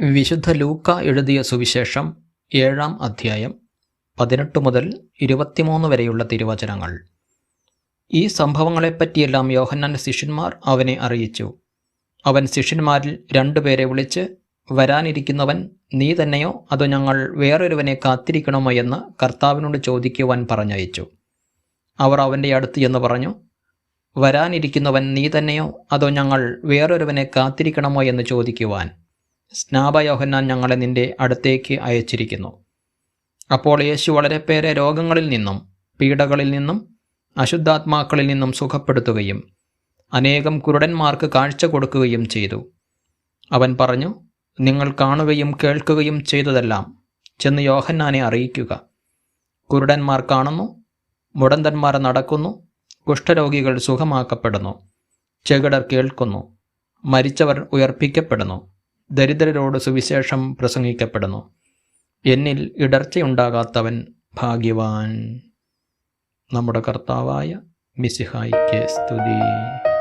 വിശുദ്ധ ലൂക്ക എഴുതിയ സുവിശേഷം ഏഴാം അധ്യായം പതിനെട്ട് മുതൽ ഇരുപത്തിമൂന്ന് വരെയുള്ള തിരുവചനങ്ങൾ. ഈ സംഭവങ്ങളെപ്പറ്റിയെല്ലാം യോഹന്നാന്റെ ശിഷ്യന്മാർ അവനെ അറിയിച്ചു. അവൻ ശിഷ്യന്മാരിൽ രണ്ടുപേരെ വിളിച്ച് വരാനിരിക്കുന്നവൻ നീ തന്നെയോ? അതോ ഞങ്ങൾ വേറൊരുവനെ കാത്തിരിക്കണമോ? എന്ന് കർത്താവിനോട് ചോദിക്കുവാൻ പറഞ്ഞയച്ചു. അവർ അവന്റെ അടുത്ത് എന്ന് പറഞ്ഞു വരാനിരിക്കുന്നവൻ നീ തന്നെയോ? അതോ ഞങ്ങൾ വേറൊരുവനെ കാത്തിരിക്കണമോ? എന്ന് ചോദിക്കുവാൻ. സ്നാപയോഹന്നാൻ ഞങ്ങളെ നിന്റെ അടുത്തേക്ക് അയച്ചിരിക്കുന്നു. അപ്പോൾ യേശു വളരെ പേരെ രോഗങ്ങളിൽ നിന്നും പീഡകളിൽ നിന്നും അശുദ്ധാത്മാക്കളിൽ നിന്നും സുഖപ്പെടുത്തുകയും അനേകം കുരുടന്മാർക്ക് കാഴ്ച കൊടുക്കുകയും ചെയ്തു. അവൻ പറഞ്ഞു നിങ്ങൾ കാണുകയും കേൾക്കുകയും ചെയ്തതെല്ലാം ചെന്ന് യോഹന്നാനെ അറിയിക്കുക. കുരുടന്മാർ കാണുന്നു മുടന്തന്മാർ നടക്കുന്നു കുഷ്ഠരോഗികൾ സുഖമാക്കപ്പെടുന്നു ചെകിടർ കേൾക്കുന്നു മരിച്ചവർ ഉയർപ്പിക്കപ്പെടുന്നു. ദരിദ്രരോട് സുവിശേഷം പ്രസംഗിക്കപ്പെടുന്നു. എന്നിൽ ഇടർച്ചയുണ്ടാകാത്തവൻ ഭാഗ്യവാൻ. നമ്മുടെ കർത്താവായ മിസിഹായിക്ക് സ്തുതി.